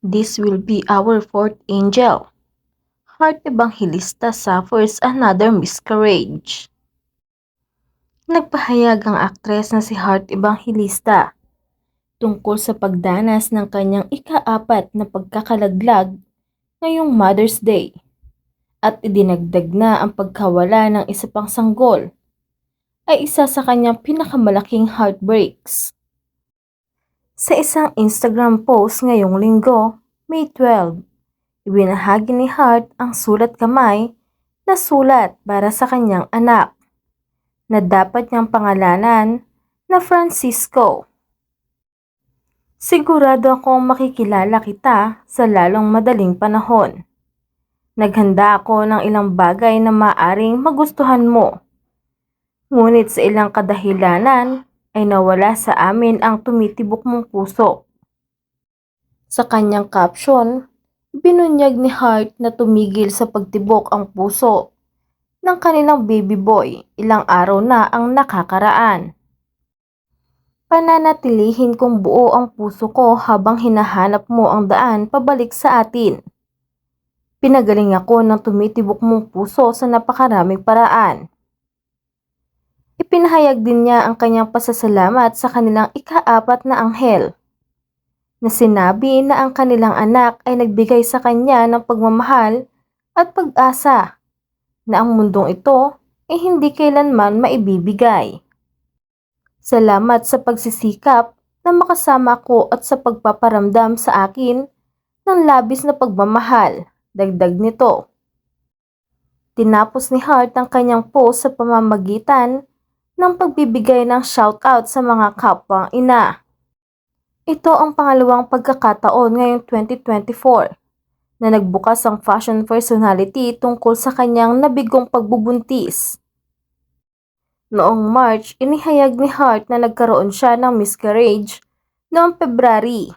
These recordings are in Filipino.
This will be our fourth angel. Heart Evangelista suffers another miscarriage. Nagpahayag ang aktres na si Heart Evangelista tungkol sa pagdanas ng kanyang ikaapat na pagkakalaglag ngayong Mother's Day at idinagdag na ang pagkawala ng isa pang sanggol ay isa sa kanyang pinakamalaking heartbreaks. Sa isang Instagram post ngayong linggo, May 12, ibinahagi ni Hart ang sulat kamay na sulat para sa kanyang anak na dapat niyang pangalanan na Francisco. Sigurado akong makikilala kita sa lalong madaling panahon. Naghanda ako ng ilang bagay na maaring magustuhan mo. Ngunit sa ilang kadahilanan ay nawala sa amin ang tumitibok mong puso. Sa kanyang caption, binunyag ni Hart na tumigil sa pagtibok ang puso ng kanilang baby boy ilang araw na ang nakakaraan. Pananatilihin kong buo ang puso ko habang hinahanap mo ang daan pabalik sa atin. Pinagaling ako ng tumitibok mong puso sa napakaraming paraan. Ipinahayag din niya ang kanyang pasasalamat sa kanilang ikaapat na anghel na sinabi na ang kanilang anak ay nagbigay sa kanya ng pagmamahal at pag-asa na ang mundong ito ay hindi kailanman maibibigay. Salamat sa pagsisikap na makasama ko at sa pagpaparamdam sa akin ng labis na pagmamahal, dagdag nito. Tinapos ni Hart ang kanyang post sa pamamagitan ng pagbibigay ng shoutout sa mga kapwang ina. Ito ang pangalawang pagkakataon ngayong 2024 na nagbukas ang fashion personality tungkol sa kanyang nabigong pagbubuntis. Noong March, inihayag ni Hart na nagkaroon siya ng miscarriage noong February.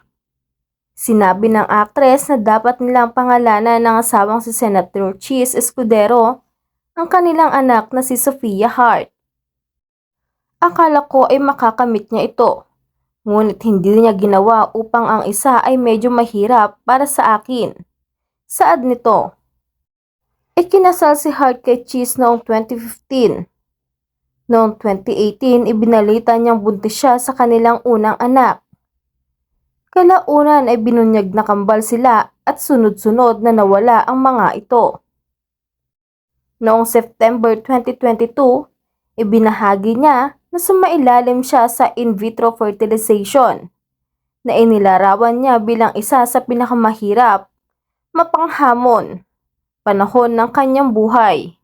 Sinabi ng aktres na dapat nilang pangalanan ng asawang si Senator Cheese Escudero ang kanilang anak na si Sofia Hart. Akala ko ay makakamit niya ito Ngunit hindi niya ginawa upang ang isa ay medyo mahirap para sa akin. Saad nito? Ikinasal si Hart kay Cheese noong 2015. Noong 2018, ibinalita niyang buntis siya sa kanilang unang anak. Kalaunan ay binunyag na kambal sila at sunod-sunod na nawala ang mga ito. Noong September 2022, ibinahagi niya na sumailalim siya sa in vitro fertilization na inilarawan niya bilang isa sa pinakamahirap, mapanghamon, panahon ng kanyang buhay.